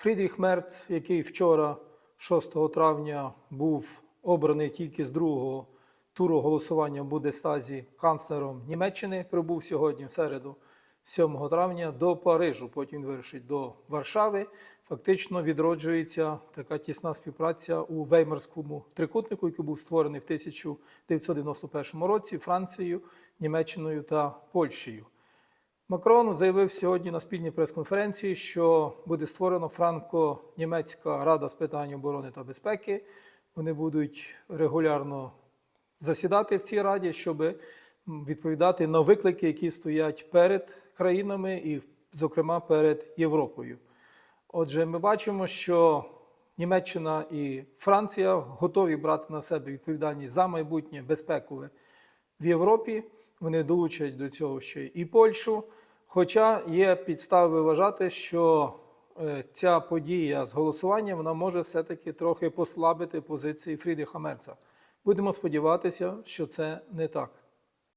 Фрідріх Мерц, який вчора, 6 травня, був обраний тільки з другого туру голосування в Будестазі канцлером Німеччини, прибув сьогодні в середу, 7 травня, до Парижу. Потім він вирушить до Варшави. Фактично відроджується така тісна співпраця у Веймарському трикутнику, який був створений в 1991 році Францією, Німеччиною та Польщею. Макрон заявив сьогодні на спільній прес-конференції, що буде створено франко-німецька рада з питань оборони та безпеки. Вони будуть регулярно засідати в цій раді, щоб відповідати на виклики, які стоять перед країнами і, зокрема, перед Європою. Отже, ми бачимо, що Німеччина і Франція готові брати на себе відповідальність за майбутнє безпекове в Європі. Вони долучать до цього ще і Польщу. Хоча є підстави вважати, що е, ця подія з голосуванням вона може все-таки трохи послабити позиції Фрідріха Мерца. Будемо сподіватися, що це не так.